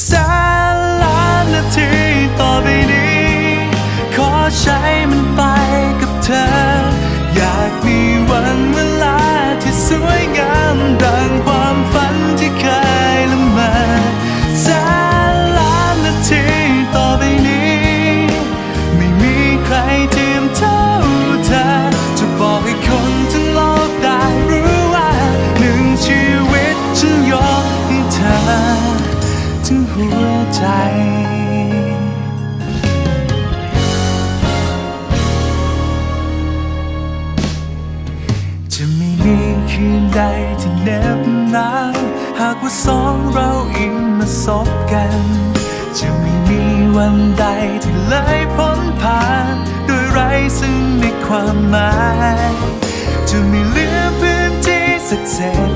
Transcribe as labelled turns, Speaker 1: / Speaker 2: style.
Speaker 1: แสนล้านนาทีต่อไปนี้ ขอใช้มันไปกับเธอ อยากมีวันเวลาที่สวยงามดังความฝันที่เคยละเมอแสนล้านนาทีต่อไปนี้ ไม่มีใครที่ หัวใจจะไม่มีคืนใดที่เน็บหนาวหากว่าสองเราอิงมาสบกัน จะไม่มีวันใดที่เลยพ้นผ่านโดยไร้ซึ่งในความหมาย จะไม่เหลือพื้นที่สักเศษ